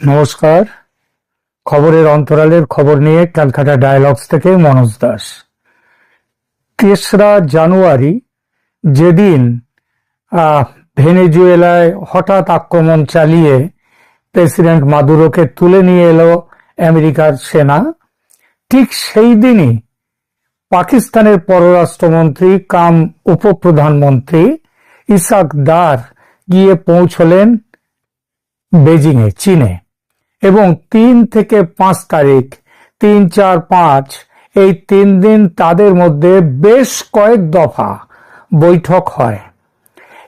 নমস্কার। খবরের অন্তরালের খবর নিয়ে ক্যালকাটা ডায়ালগস থেকে মনোজ দাস। তেসরা জানুয়ারি যেদিন ভেনেজুয়েলায় হঠাৎ আক্রমণ চালিয়ে প্রেসিডেন্ট মাদুরোকে তুলে নিয়ে এলো আমেরিকার সেনা, ঠিক সেই দিনই পাকিস্তানের পররাষ্ট্রমন্ত্রী কাম উপপ্রধানমন্ত্রী ইসাক দার গিয়ে পৌঁছলেন বেজিংয়ে, চীনে। এবং তিন থেকে পাঁচ তারিখ, তিন, চার, পাঁচ, এই তিন দিন তাদের মধ্যে বেশ কয়েক দফা বৈঠক হয়।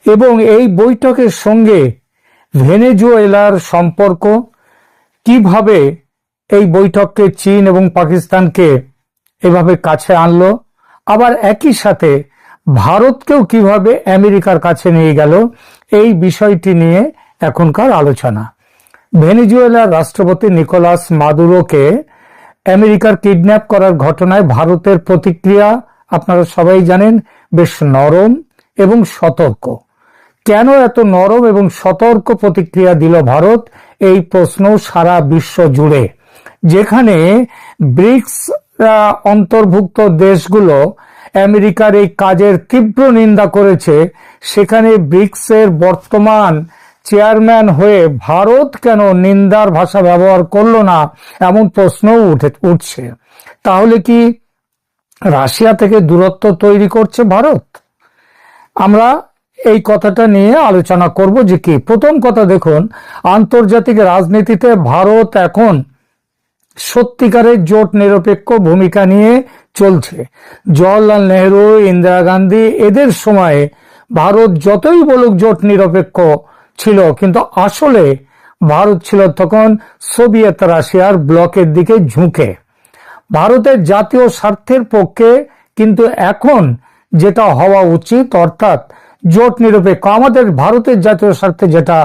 এবং এই বৈঠকের সঙ্গে ভেনেজুয়েলার সম্পর্ক, কীভাবে এই বৈঠককে চীন এবং পাকিস্তানকে এভাবে কাছে আনলো, আবার একই সাথে ভারতকেও কীভাবে আমেরিকার কাছে নিয়ে গেল, এই বিষয়টি নিয়ে এখনকার আলোচনা। ভেনেজুয়েলার রাষ্ট্রপতি নিকোলাস মাদুরোকে আমেরিকার কিডন্যাপ করার ঘটনায় ভারতের প্রতিক্রিয়া আপনারা সবাই জানেন, বেশ নরম এবং সতর্ক। কেন এত নরম এবং সতর্ক প্রতিক্রিয়া দিল ভারত? এই প্রশ্ন সারা বিশ্ব জুড়ে। যেখানে ব্রিক্স অন্তর্ভুক্ত দেশগুলো আমেরিকার এই কাজের তীব্র নিন্দা করেছে, সেখানে ব্রিক্সের বর্তমান চেয়ারম্যান হয়ে ভারত কেন নিন্দার ভাষা ব্যবহার করল না? এমন প্রশ্নও উঠে, উঠছে। তাহলে কি রাশিয়া থেকে দূরত্ব তৈরি করছে ভারত? আমরা এই কথাটা নিয়ে আলোচনা করব যে কি? প্রথম কথা দেখুন, আন্তর্জাতিক রাজনীতিতে ভারত এখন সত্যিকারের জোট নিরপেক্ষ ভূমিকা নিয়ে চলছে। জওয়াহরলাল নেহরু, ইন্দিরা গান্ধী এদের সময়ে ভারত যতই বলুক জোট নিরপেক্ষ ছিল, কিন্তু আসলে ভারত ছিল তখন সোভিয়েত রাশিয়ার ব্লকের দিকে ঝুঁকে। ভারতের জাতীয় স্বার্থের পক্ষে কিন্তু এখন যেটা হওয়া উচিত, অর্থাৎ জোট নিরপেক্ষ, আমাদের ভারতের জাতীয় স্বার্থে যেটা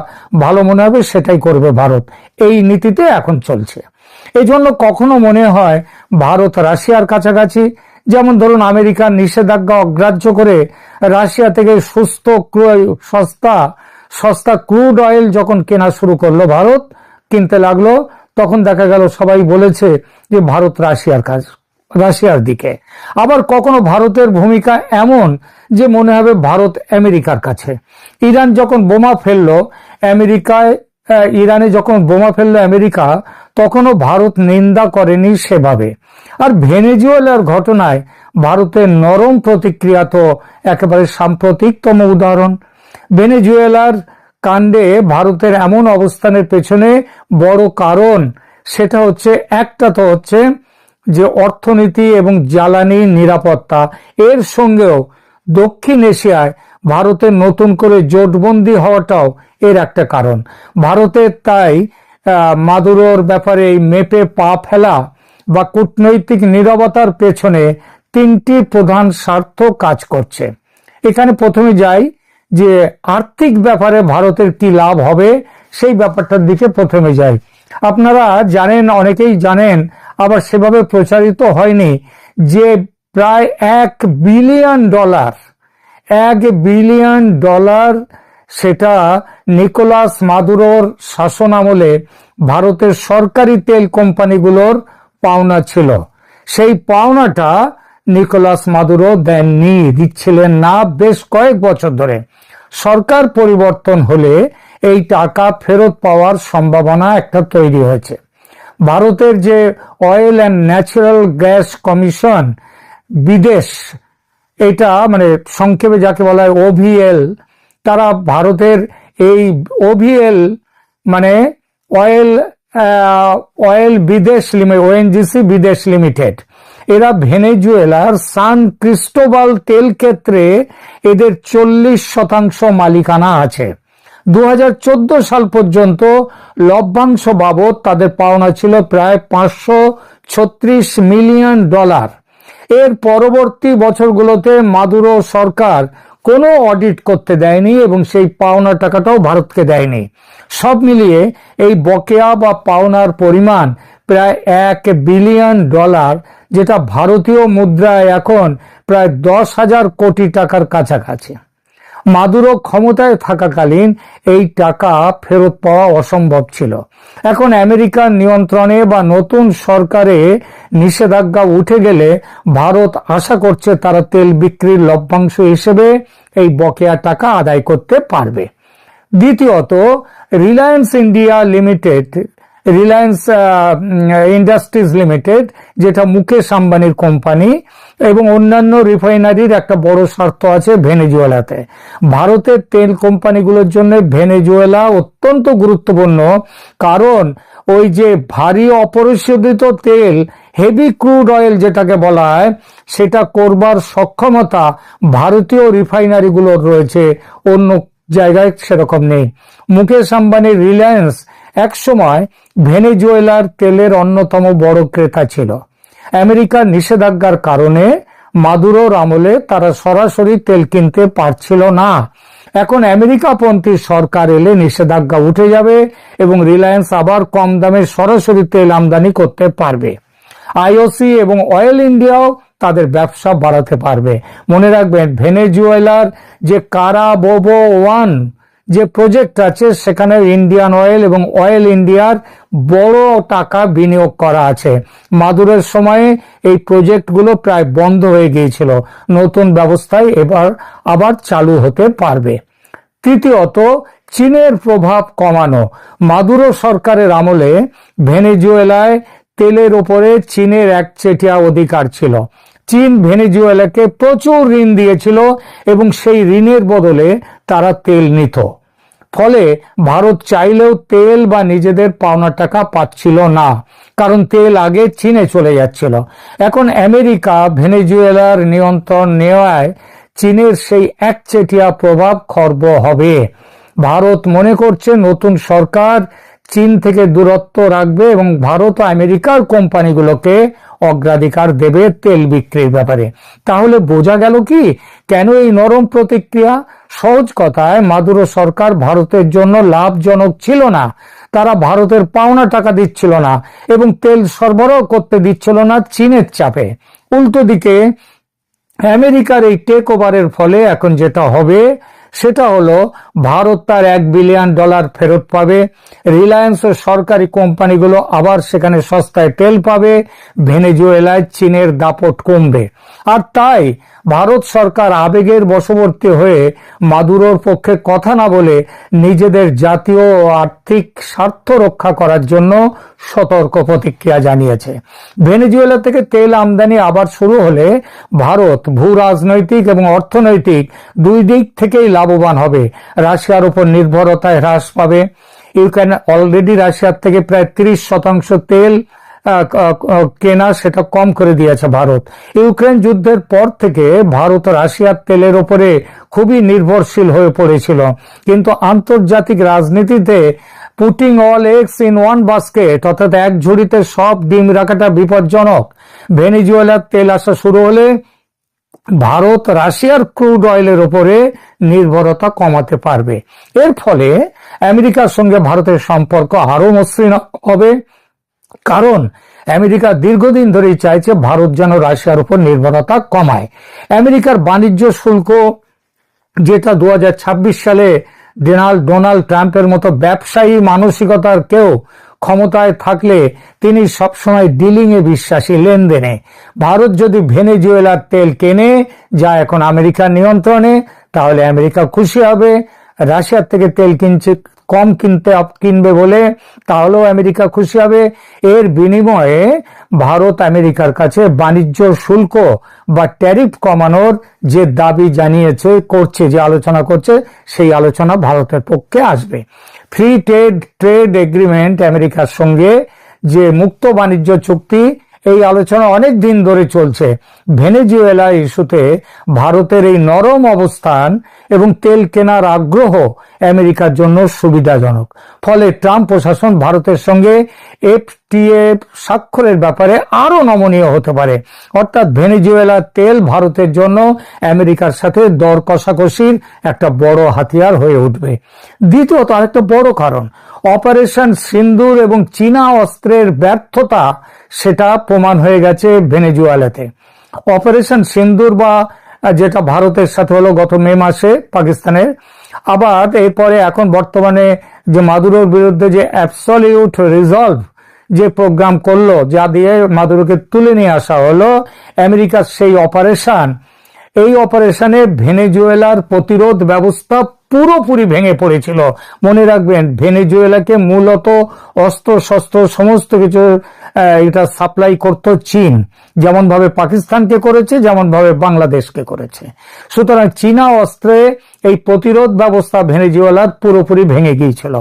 ভালো মনে হবে সেটাই করবে ভারত। এই নীতিতে এখন চলছে। এই জন্য কখনো মনে হয় ভারত রাশিয়ার কাছাকাছি, যেমন ধরুন আমেরিকার নিষেধাজ্ঞা অগ্রাহ্য করে রাশিয়া থেকে সুস্থ, ক্রয়, সস্তা সস্তা ক্রুড অয়েল যখন কেনা শুরু করল ভারত, কিনতে লাগল, তখন দেখা গেল সবাই বলেছে যে ভারত রাশিয়ার কাজ, রাশিয়ার দিকে। আবার কখনো ভারতের ভূমিকা এমন যে মনে হবে ভারত আমেরিকার কাছে। ইরান যখন বোমা ফেলল, আমেরিকায় ইরানে যখন বোমা ফেলল আমেরিকা, তখনও ভারত নিন্দা করেনি সেভাবে। আর ভেনেজুয়েলার ঘটনায় ভারতের নরম প্রতিক্রিয়া তো একেবারে সাম্প্রতিকতম উদাহরণ। ভেনেজুয়েলার কাণ্ডে ভারতের এমন অবস্থানের পেছনে বড় কারণ সেটা হচ্ছে, একটা তো হচ্ছে যে অর্থনীতি এবং জ্বালানি নিরাপত্তা। এর সঙ্গেও দক্ষিণ এশিয়ায় ভারতের নতুন করে জোটবন্দি হওয়াটাও এর একটা কারণ। ভারতের তাই মাদুরোর ব্যাপারে এই মেপে পা ফেলা বা কূটনৈতিক নিরবতার পেছনে তিনটি প্রধান স্বার্থ কাজ করছে। এখানে প্রথমে যাই যে আর্থিক ব্যাপারে ভারতের কি লাভ হবে, সেই ব্যাপারটার দিকে প্রথমে যাই। আপনারা জানেন, অনেকেই জানেন, আবার সেভাবে প্রচারিত হয়নি যে প্রায় এক বিলিয়ন ডলার, এক বিলিয়ন ডলার সেটা নিকোলাস মাদুরোর শাসন আমলে ভারতের সরকারি তেল কোম্পানিগুলোর পাওনা ছিল। সেই পাওনাটা নিকোলাস মাদুরো দেননি দিচ্ছিলেন না বেশ কয়েক বছর ধরে। সরকার পরিবর্তন হলে এই টাকা ফেরত পাওয়ার সম্ভাবনা একটা তৈরি হয়েছে। ভারতের যে oil and natural gas commission, বিদেশ, এটা মানে সংক্ষেপে যাকে বলা হয় ওভিএল তারা ভারতের এই ওভিএল মানে oil oil Videsh limited ONGC Videsh limited. এরা ভেনেজুয়েলার সান ক্রিস্টোবাল তেল ক্ষেত্রে এদের চল্লিশ শতাংশ মালিকানা আছে। দু হাজার চোদ্দ সাল পর্যন্ত লভ্যাংশ বাবদ তাদের পাওনা ছিল প্রায় পাঁচশো ছত্রিশ মিলিয়ন ডলার। এর পরবর্তী বছরগুলোতে মাদুরো সরকার কোনো অডিট করতে দেয়নি এবং সেই পাওনা টাকাটাও ভারতকে দেয়নি। সব মিলিয়ে এই বকেয়া বা পাওনার পরিমাণ প্রায় এক বিলিয়ন ডলার যেটা ভারতীয় মুদ্রায় এখন প্রায় দশ হাজার কোটি টাকার কাছাকাছি। মাদুরো ক্ষমতায় থাকাকালীন এই টাকা ফেরত পাওয়া অসম্ভব ছিল। এখন আমেরিকার নিয়ন্ত্রণে বা নতুন সরকারে নিষেধাজ্ঞা উঠে গেলে ভারত আশা করছে তারা তেল বিক্রির লভ্যাংশ হিসেবে এই বকেয়া টাকা আদায় করতে পারবে। দ্বিতীয়ত, Reliance India Limited Reliance Industries Limited যেটা মুকেশ আম্বানির কোম্পানি এবং অন্যান্য রিফাইনারির একটা বড় স্বার্থ আছে ভেনেজুয়েলাতে। ভারতের তেল কোম্পানিগুলোর জন্য ভেনেজুয়েলা অত্যন্ত গুরুত্বপূর্ণ, কারণ ওই যে ভারী অপরিশোধিত তেল হেভি ক্রুড অয়েল যেটাকে বলা হয়, সেটা করবার সক্ষমতা ভারতীয় রিফাইনারিগুলোর রয়েছে, অন্য জায়গায় সেরকম নেই। মুকেশ আম্বানির রিলায়েন্স একসময় ভেনেজুয়েলার তেলের অন্যতম বড় ক্রেতা ছিল। আমেরিকার নিষেধাজ্ঞার কারণে মাদুরোর আমলে তারা সরাসরি তেল কিনতে পারছিল না। এখন আমেরিকাপন্থী সরকার এলে নিষেধাজ্ঞা উঠে যাবে এবং রিলায়েন্স আবার কম দামে সরাসরি তেল আমদানি করতে পারবে। আইওসি এবং অয়েল ইন্ডিয়াও তাদের ব্যবসা বাড়াতে পারবে। মনে রাখবেন, ভেনেজুয়েলার যে কারা বোবো ওয়ান যে প্রজেক্ট আছে, সেখানে ইন্ডিয়ান অয়েল এবং অয়েল ইন্ডিয়ার বড় টাকা বিনিয়োগ করা আছে। মাদুরের সময়ে এই প্রজেক্টগুলো প্রায় বন্ধ হয়ে গিয়েছিল। নতুন ব্যবস্থায় এবার আবার চালু হতে পারবে। তৃতীয়ত, চীনের প্রভাব কমানো। মাদুরো সরকারের আমলে ভেনেজুয়েলায় তেলের ওপরে চীনের এক চেটিয়া অধিকার ছিল। চীন ভেনেজুয়েলাকে প্রচুর ঋণ দিয়েছিল এবং সেই ঋণের বদলে তারা তেল নিত। ফলে ভারত চাইলেও তেল বা নিজেদের পাওনা টাকা পাচ্ছিল না, কারণ তেল আগে চীনে চলে যাচ্ছিল। এখন আমেরিকা, ভেনেজুয়েলার নিয়ন্ত্রণ নেওয়ায় চীনের সেই একচেটিয়া প্রভাব খর্ব হবে। ভারত মনে করছে নতুন সরকার চীন থেকে দূরত্ব রাখবে এবং ভারত আমেরিকার কোম্পানিগুলোকে অগ্রাধিকার দেবে তেল বিক্রির ব্যাপারে। তাহলে বোঝা গেল কি? কেন এই নরম প্রতিক্রিয়া? সহজ কথায়, মাদুরো সরকার ভারতের জন্য লাভজনক ছিল না। তারা ভারতের পাওনা টাকা দিচ্ছিল না এবং তেল সরবরাহ করতে দিচ্ছিল না চীনের চাপে। উল্টো দিকে, আমেরিকার এই টেক ওভারের ফলে এখন যেটা হবে সেটা হলো, ভারত তার এক বিলিয়ন ডলার ফেরত পাবে রিলায়েন্স ও সরকারি কোম্পানিগুলো আবার সেখানে সস্তায় তেল পাবে, ভেনেজুয়েলায় চীনের দাপট কমবে। আর তাই ভারত সরকার আবেগের বশবর্তী হয়ে মাদুরোর পক্ষে কথা না বলে নিজেদের জাতীয় ও আর্থিক স্বার্থ রক্ষা করার জন্য সতর্ক প্রতিক্রিয়া জানিয়েছে। ভেনেজুয়েলা থেকে তেল আমদানি আবার শুরু হলে ভারত ভূ রাজনৈতিক এবং অর্থনৈতিক দুই দিক থেকেই লাভবান হবে। রাশিয়ার উপর নির্ভরতায় হ্রাস পাবে। ইউক্রেন অলরেডি রাশিয়ার থেকে প্রায় তিরিশ শতাংশ তেল কেনা সেটা কম করে দিয়েছে ভারত। ইউক্রেন যুদ্ধের পর থেকে ভারত রাশিয়ার তেলের ওপরে খুবই নির্ভরশীল হয়ে পড়েছিল। কিন্তু আন্তর্জাতিক রাজনীতিতে putting all eggs in one basket অর্থাৎ এক ঝুড়িতে সব ডিম রাখাটা বিপজ্জনক। ভেনিজুয়েলার তেল আসা শুরু হলে ভারত রাশিয়ার ক্রুড অয়েলের ওপরে নির্ভরতা কমাতে পারবে। এর ফলে আমেরিকার সঙ্গে ভারতের সম্পর্ক আরও মসৃণ হবে। কারণ আমেরিকা দীর্ঘদিন ধরেই চাইছে ভারত যেন রাশিয়ার উপর নির্ভরতা কমায়। আমেরিকার বাণিজ্য শুল্ক, যেটা দু হাজার ছাব্বিশ সালে ডোনাল্ড ডোনাল্ড ট্রাম্পের মতো ব্যবসায়ী মানসিকতার কেউ ক্ষমতায় থাকলে তিনি সবসময় ডিলিং এ বিশ্বাসী লেনদেনে। ভারত যদি ভেনেজুয়েলার তেল কেনে, যা এখন আমেরিকার নিয়ন্ত্রণে, তাহলে আমেরিকা খুশি হবে। রাশিয়ার থেকে তেল কিনছে কম কিনতে কিনবে বলে, তাহলেও আমেরিকা খুশি হবে। এর বিনিময়ে ভারত আমেরিকার কাছে বাণিজ্য শুল্ক বা ট্যারিফ কমানোর যে দাবি জানিয়েছে, করছে, যে আলোচনা করছে, সেই আলোচনা ভারতের পক্ষে আসবে। ফ্রি ট্রেড ট্রেড এগ্রিমেন্ট আমেরিকার সঙ্গে যে মুক্ত বাণিজ্য চুক্তি এই আলোচনা অনেক দিন ধরে চলছে। ভেনেজুয়েলা ইস্যুতে ভারতের এই নরম অবস্থান এবং তেল কেনার আগ্রহ আমেরিকার জন্য সুবিধাজনক। ফলে ট্রাম্প প্রশাসন ভারতের সঙ্গে এফটিএ স্বাক্ষরের ব্যাপারে আরও নমনীয় হতে পারে। অর্থাৎ ভেনেজুয়েলার তেল ভারতের জন্য আমেরিকার সাথে দর কষাকষির একটা বড় হাতিয়ার হয়ে উঠবে। দ্বিতীয়ত আরেকটা বড় কারণ অপারেশন সিন্দুর এবং চীনা অস্ত্রের ব্যর্থতা, সেটা প্রমাণ হয়ে গেছে ভেনেজুয়ালাতে। অপারেশন সিন্দুর বা যেটা ভারতের সাথে হলো গত মে মাসে পাকিস্তানের। আবার এরপরে এখন বর্তমানে যে মাদুরোর বিরুদ্ধে যে অ্যাবসলিউট রিজলভ যে প্রোগ্রাম করল, যা দিয়ে মাদুরোকে তুলে নিয়ে আসা হলো, আমেরিকার সেই অপারেশন, এই অপারেশনে ভেনেজুয়েলার প্রতিরোধ ব্যবস্থা পুরোপুরি ভেঙে পড়েছিল। মনে রাখবেন, ভেনেজুয়েলাকে মূলত অস্ত্র, শস্ত্র, সমস্ত কিছু এটা সাপ্লাই করত চীন। যেমন ভাবে পাকিস্তানকে করেছে যেমন ভাবে বাংলাদেশকে করেছে। সুতরাং চীনা অস্ত্রে এই প্রতিরোধ ব্যবস্থা ভেনেজুয়েলার পুরোপুরি ভেঙে গিয়েছিল।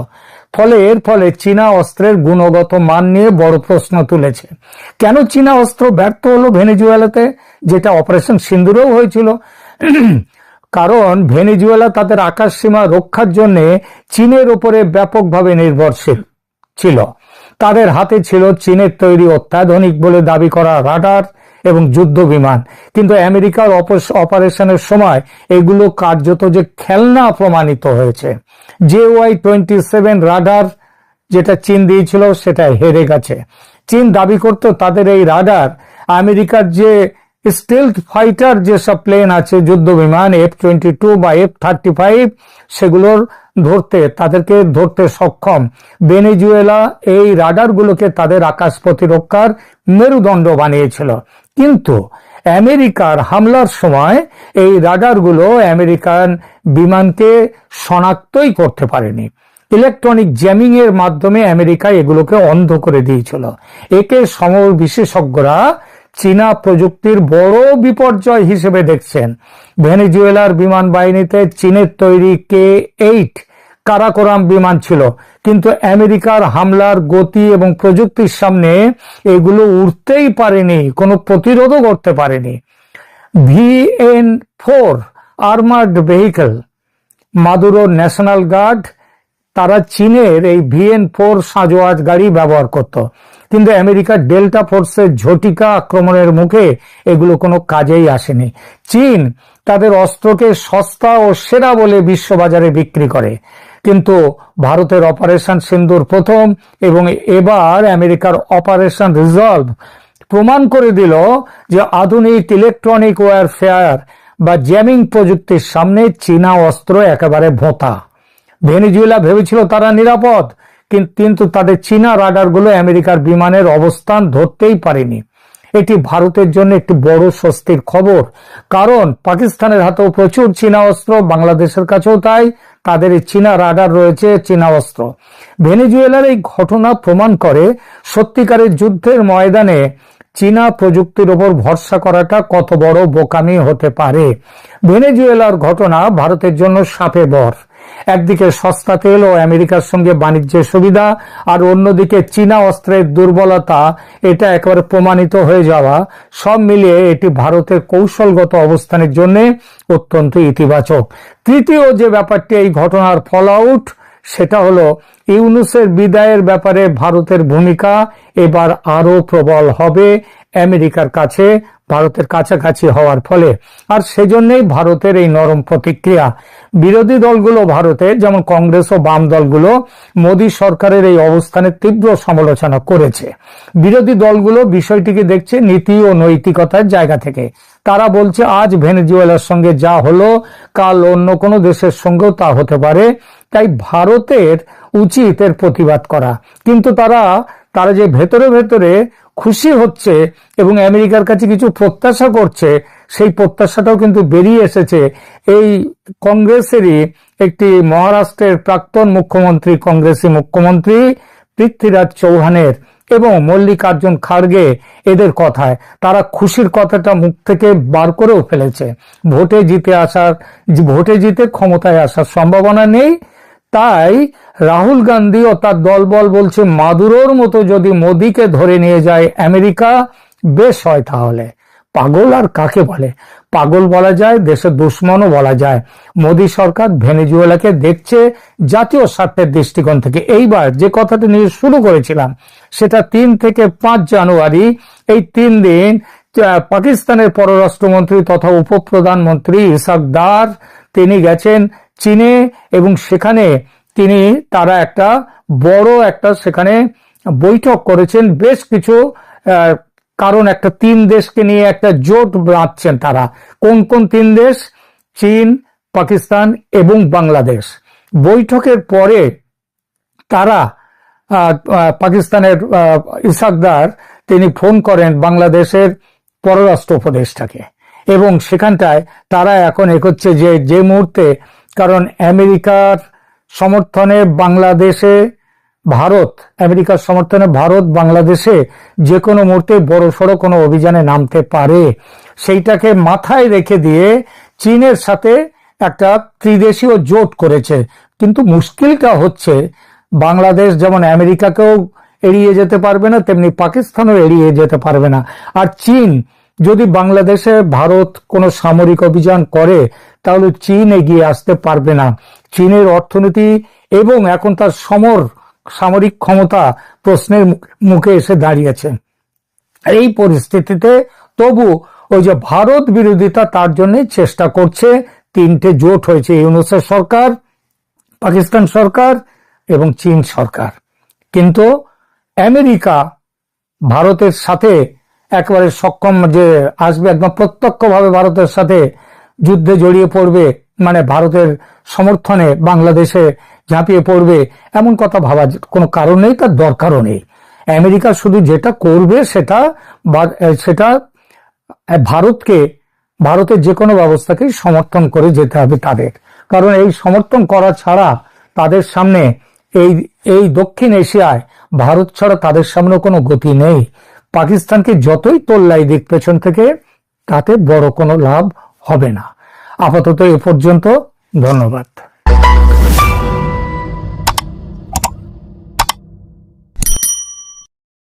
ফলে এর ফলে চীনা অস্ত্রের গুণগত মান নিয়ে বড় প্রশ্ন তুলেছে। কেন চীনা অস্ত্র ব্যর্থ হলো ভেনেজুয়েলাতে? যেটা অপারেশন সিন্দুরেও হয়েছিল। কারণ ভেনিজুয়েলা তাদের আকাশ সীমা রক্ষার জন্য চীনের উপরে ব্যাপকভাবে নির্ভরশীল ছিল। তাদের হাতে ছিল চীনের তৈরি অত্যাধুনিক বলে দাবি করা রাডার এবং যুদ্ধ বিমান। কিন্তু আমেরিকার অপারেশনের সময় এগুলো কার্যত যে খেলনা প্রমাণিত হয়েছে। J Y twenty seven radar যেটা চীন দিয়েছিল সেটা হেরে গেছে। চীন দাবি করত তাদের এই রাডার আমেরিকার যে স্টিলথ ফাইটার যেসব প্লেন আছে, যুদ্ধ বিমান এফ টোয়েন্টি টু বা এফ থার্টি ফাইভ সেগুলোর ধরতে, তাদেরকে ধরতে সক্ষম। ভেনেজুয়েলা এই রাডারগুলোকে তাদের আকাশ প্রতিরক্ষার মেরুদণ্ড বানিয়েছিল। কিন্তু আমেরিকার হামলার সময় এই রাডারগুলো আমেরিকান বিমানকে শনাক্তই করতে পারেনি। ইলেকট্রনিক জ্যামিং এর মাধ্যমে আমেরিকা এগুলোকে অন্ধ করে দিয়েছিল। একে সমর বিশেষজ্ঞরা চীনা প্রযুক্তির বড় বিপর্যয় হিসেবে দেখছেন। ভেনেজুয়েলার বিমান বাহিনীতে চীনের তৈরি কে এইট কারাকোরাম বিমান ছিল। কিন্তু আমেরিকার হামলার গতি এবং প্রযুক্তির সামনে এগুলো উঠতেই পারেনি, কোনো প্রতিরোধও করতে পারেনি। VN four armoured vehicle, Maduro national guard তারা চীনের এই ভিএন ফোর সাজোয়াজ গাড়ি ব্যবহার করত। কিন্তু আমেরিকার ডেল্টা ফোর্সের ঝটিকা আক্রমণের মুখে এগুলো কোনো কাজেই আসেনি। চীন তাদের অস্ত্রকে সস্তা ও সেরা বলে বিশ্ববাজারে বিক্রি করে। কিন্তু ভারতের অপারেশন সিন্দুর প্রথম এবং এবার আমেরিকার অপারেশন রিজলভ প্রমাণ করে দিল যে আধুনিক ইলেকট্রনিক ওয়ারফেয়ার বা জ্যামিং প্রযুক্তির সামনে চীনা অস্ত্র একেবারে ভোঁতা। ভেনেজুয়েলা ভেবেছিল তারা নিরাপদ, কিন- কিন্তু তাদের চীনা রাডারগুলো আমেরিকার বিমানের অবস্থান ধরতেই পারেনি। এটি ভারতের জন্য একটি বড় স্বস্তির খবর। কারণ পাকিস্তানের হাতেও প্রচুর চীনা অস্ত্র, বাংলাদেশের কাছেও তাই, তাদের এই চীনা রাডার রয়েছে চীনা অস্ত্র। ভেনেজুয়েলার এই ঘটনা প্রমাণ করে সত্যিকারের যুদ্ধের ময়দানে চীনা প্রযুক্তির উপর ভরসা করাটা কত বড় বোকামি হতে পারে। ভেনেজুয়েলার ঘটনা ভারতের জন্য সাপে বর। একদিকে সস্তা তেল ও আমেরিকার সঙ্গে বাণিজ্যের সুবিধা, আর অন্যদিকে চীনা অস্ত্রের দুর্বলতা, এটা একেবারে প্রমাণিত হয়ে যাওয়া। সব মিলিয়ে এটি ভারতের কৌশলগত অবস্থানের জন্য অত্যন্ত ইতিবাচক। তৃতীয় যে ব্যাপারটি এই ঘটনার ফল আউট সেটা হলো ইউনুসের বিদায়ের ব্যাপারে ভারতের ভূমিকা এবার আরও প্রবল হবে আমেরিকার কাছে। ভারতের কাছাকাছি হওয়ার ফলে। আর সেজন্যই ভারতের এই নরম প্রতিক্রিয়া। বিরোধী দলগুলো ভারতে, যেমন কংগ্রেস ও বাম দলগুলো, মোদী সরকারের এই অবস্থানের তীব্র সমালোচনা করেছে। বিরোধী দলগুলো বিষয়টিকে দেখছে নীতি ও নৈতিকতার জায়গা থেকে। তারা বলছে, আজ ভেনেজুয়েলার সঙ্গে যা হলো, কাল অন্য কোনো দেশের সঙ্গেও তা হতে পারে। তাই ভারতের উচিত এর প্রতিবাদ করা। কিন্তু তারা তারা যে ভেতরে ভেতরে খুশি হচ্ছে এবং আমেরিকার কাছে কিছু প্রত্যাশা করছে, সেই প্রত্যাশাটাও কিন্তু বেরিয়ে এসেছে। এই কংগ্রেসেরই একটি মহারাষ্ট্রের প্রাক্তন মুখ্যমন্ত্রী কংগ্রেসী মুখ্যমন্ত্রী পৃথ্বীরাজ চৌহানের এবং মল্লিকার্জুন খাড়গে এদের কথায়। তারা খুশির কথাটা মুখ থেকে বার করেও ফেলেছে। ভোটে জিতে আসার, ভোটে জিতে ক্ষমতায় আসার সম্ভাবনা নেই। তাই রাহুল গান্ধী ও তার দলবল বলছে, মাদুরোর মতো যদি মোদীকে ধরে নিয়ে যায় আমেরিকা, বেশ হয় তাহলে। পাগল আর কাকে বলে? পাগল বলা যায়, দেশের দুশ্মনও বলা যায়। মোদী সরকার ভেনেজুয়েলাকে দেখছে জাতীয় স্বার্থের দৃষ্টিকোণ থেকে। এইবার যে কথাটা নিয়ে শুরু করেছিলাম, সেটা তিন থেকে পাঁচ জানুয়ারি, এই তিন দিন পাকিস্তানের পররাষ্ট্রমন্ত্রী তথা উপপ্রধানমন্ত্রী ইসাক দার তিনি গেছেন চীনে এবং সেখানে তিনি তারা একটা বড় একটা সেখানে বৈঠক করেছেন। বেশ কিছু কারণ একটা তিন দেশকে নিয়ে একটা জোট বাঁধছেন তারা। কোন কোন তিন দেশ? চীন, পাকিস্তান এবং বাংলাদেশ। বৈঠকের পরে তারা পাকিস্তানের ইসাকদার তিনি ফোন করেন বাংলাদেশের পররাষ্ট্র উপদেষ্টাকে। এবং সেখানটায় তারা এখন এগোচ্ছে যে যে মুহূর্তে, কারণ আমেরিকার সমর্থনে বাংলাদেশে ভারত, আমেরিকার সমর্থনে ভারত বাংলাদেশে যে কোনো মুহূর্তে বড় সড়ো কোনো অভিযানে নামতে পারে। সেইটাকে মাথায় রেখে দিয়ে চীনের সাথে একটা ত্রিদেশীয় জোট করেছে। কিন্তু মুশকিলটা হচ্ছে, বাংলাদেশ যেমন আমেরিকাকেও এড়িয়ে যেতে পারবে না, তেমনি পাকিস্তানও এড়িয়ে যেতে পারবে না। আর চীন যদি বাংলাদেশে ভারত কোনো সামরিক অভিযান করে, তাহলে চীন এগিয়ে আসতে পারবে না। চীনের অর্থনীতি এবং এখন তার সমর সামরিক ক্ষমতা প্রশ্নের মুখ- এসে দাঁড়িয়েছে। এই পরিস্থিতিতে তবু ওই যে ভারত বিরোধিতা, তার জন্য চেষ্টা করছে। তিনটে জোট হয়েছে, ইউনুসের সরকার, পাকিস্তান সরকার এবং চীন সরকার। কিন্তু আমেরিকা ভারতের সাথে একেবারে সক্ষম যে আসবে, একদম প্রত্যক্ষভাবে ভারতের সাথে যুদ্ধে জড়িয়ে পড়বে মানে ভারতের সমর্থনে বাংলাদেশে ঝাঁপিয়ে পড়বে, এমন কথা ভাবা কোনো কারণ নেই, তার দরকারও নেই। আমেরিকা শুধু যেটা করবে সেটা সেটা ভারতকে, ভারতের যে কোনো ব্যবস্থাকেই সমর্থন করে যেতে হবে তাদের। কারণ এই সমর্থন করা ছাড়া তাদের সামনে এই এই দক্ষিণ এশিয়ায় ভারত ছাড়া তাদের সামনে কোনো গতি নেই। পাকিস্তানকে যতই তোল্লাই দিক পেছন থেকে, তাতে বড় কোনো লাভ হবে না। আপাতত এ পর্যন্ত ধন্যবাদ।